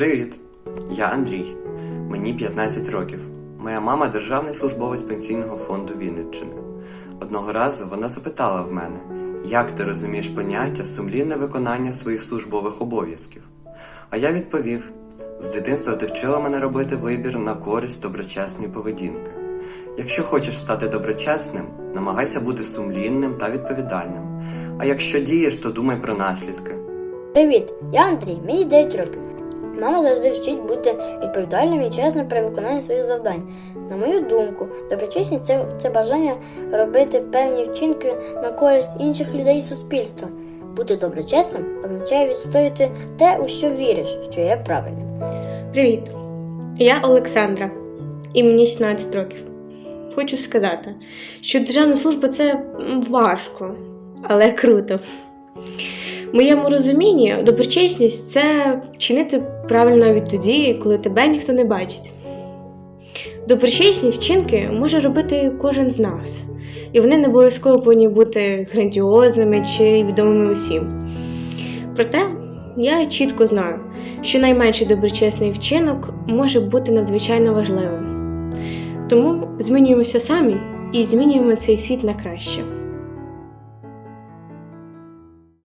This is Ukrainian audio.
Привіт! Я Андрій. Мені 15 років. Моя мама державний службовець пенсійного фонду Вінниччини. Одного разу вона запитала в мене, як ти розумієш поняття сумлінне виконання своїх службових обов'язків. А я відповів: з дитинства ти вчила мене робити вибір на користь доброчесної поведінки. Якщо хочеш стати доброчесним, намагайся бути сумлінним та відповідальним. А якщо дієш, то думай про наслідки. Привіт, я Андрій, мені 9 років. Мама завжди вчить бути відповідальним і чесним при виконанні своїх завдань. На мою думку, доброчесність це, це бажання робити певні вчинки на користь інших людей і суспільства. Бути доброчесним означає відстояти те, у що віриш, що є правильним. Привіт! Я Олександра, і мені 16 років. Хочу сказати, що державна служба це важко, але круто. В моєму розумінні доброчесність це чинити правильно навіть тоді, коли тебе ніхто не бачить. Доброчесні вчинки може робити кожен з нас, і вони не обов'язково повинні бути грандіозними чи відомими усім. Проте я чітко знаю, що найменший доброчесний вчинок може бути надзвичайно важливим. Тому змінюємося самі і змінюємо цей світ на краще.